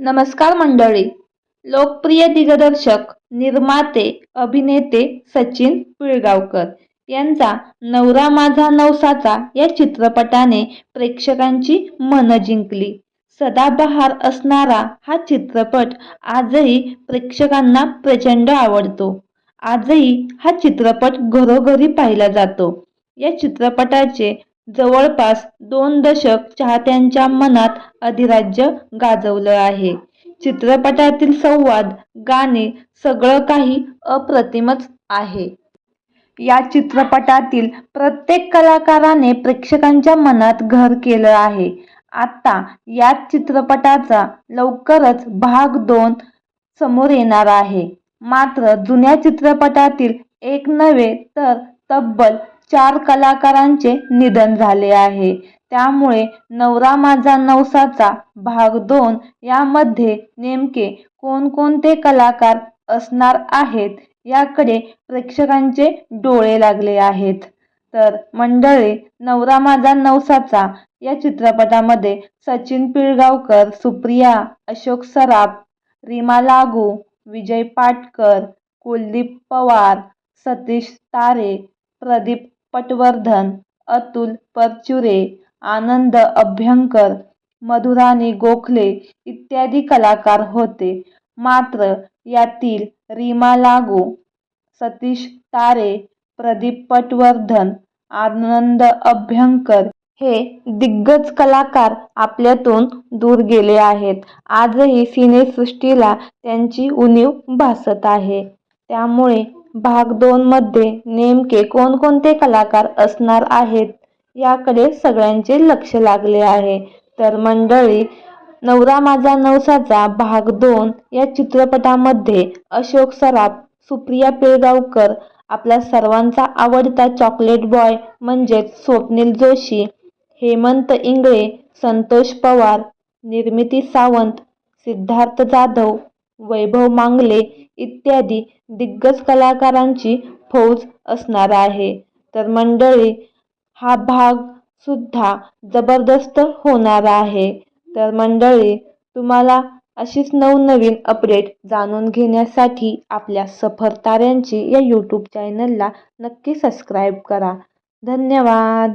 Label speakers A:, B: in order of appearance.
A: नमस्कार मंडळी. लोकप्रिय दिग्दर्शक निर्माते अभिनेते सचिन पिळगावकर यांचा नवरा माझा नवसाचा या चित्रपटाने प्रेक्षकांची मनं जिंकली. सदाबहार असणारा हा चित्रपट आजही प्रेक्षकांना प्रचंड आवडतो. आजही हा चित्रपट घरोघरी पाहिला जातो. या चित्रपटाचे जवळपास दोन दशक चाहत्यांच्या मनात अधिराज्य गाजवलं आहे. चित्रपटातील संवाद गाणे सगळं काही अप्रतिमच आहे. या चित्रपटातील प्रत्येक कलाकाराने प्रेक्षकांच्या मनात घर केलं आहे. आता याच चित्रपटाचा लवकरच भाग दोन समोर येणार आहे. मात्र जुन्या चित्रपटातील एक नव्हे तर तब्बल चार कलाकारांचे निधन झाले आहे. त्यामुळे नवरा माझा नवसाचा भाग दोन यामध्ये नेमके कोणकोणते कलाकार असणार आहेत याकडे प्रेक्षकांचे डोळे लागले आहेत. तर मंडळी नवरा माझा नवसाचा या चित्रपटामध्ये सचिन पिळगावकर सुप्रिया अशोक सराफ रीमा लागू विजय पाटकर कुलदीप पवार सतीश तारे प्रदीप पटवर्धन अतुल परचुरे आनंद अभ्यंकर मधुराणी गोखले इत्यादी कलाकार होते. मात्र यातील रीमा लागू सतीश तारे प्रदीप पटवर्धन आनंद अभ्यंकर हे दिग्गज कलाकार आपल्यातून दूर गेले आहेत. आजही सिनेसृष्टीला त्यांची उणीव भासत आहे. त्यामुळे भाग दोन मध्ये नेमके कोणकोणते कलाकार असणार आहेत याकडे सगळ्यांचे लक्ष लागले आहे. तर मंडळी नवरा माझा नवसाचा भाग दोन या चित्रपटामध्ये अशोक सराफ सुप्रिया पिळगावकर आपल्या सर्वांचा आवडता चॉकलेट बॉय म्हणजेच स्वप्नील जोशी हेमंत इंगळे संतोष पवार निर्मिती सावंत सिद्धार्थ जाधव वैभव मांगले इत्यादी दिग्गज कलाकारांची फौज असणार आहे. तर मंडळी हा भाग सुद्धा जबरदस्त होणार आहे. तर मंडळी तुम्हाला अशीच नवनवीन अपडेट जाणून घेण्यासाठी आपल्या सफर ताऱ्यांची या यूट्यूब चॅनलला नक्की सबस्क्राईब करा. धन्यवाद!